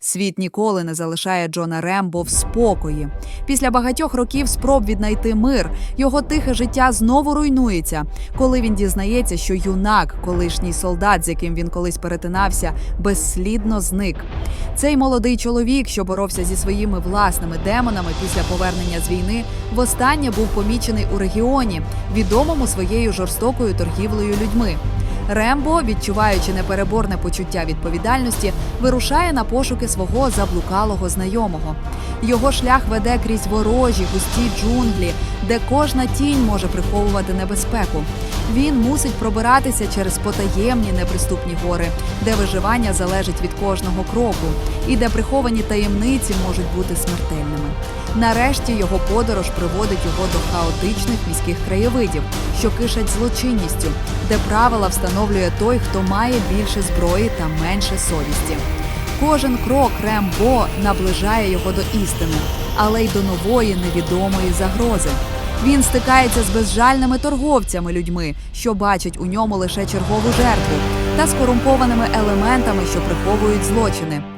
Світ ніколи не залишає Джона Рембо в спокої. Після багатьох років спроб віднайти мир його тихе життя знову руйнується, коли він дізнається, що юнак, колишній солдат, з яким він колись перетинався, безслідно зник. Цей молодий чоловік, що боровся зі своїми власними демонами після повернення з війни, востаннє був помічений у регіоні, відомому своєю жорстокою торгівлею людьми. Рембо, відчуваючи непереборне почуття відповідальності, вирушає на пошуки свого заблукалого знайомого. Його шлях веде крізь ворожі, густі джунглі, де кожна тінь може приховувати небезпеку. Він мусить пробиратися через потаємні неприступні гори, де виживання залежить від кожного кроку, і де приховані таємниці можуть бути смертельними. Нарешті його подорож приводить його до хаотичних міських краєвидів, що кишать злочинністю, де правила встановлює той, хто має більше зброї та менше совісті. Кожен крок Рембо наближає його до істини, але й до нової невідомої загрози. Він стикається з безжальними торговцями людьми, що бачать у ньому лише чергову жертву, та з корумпованими елементами, що приховують злочини.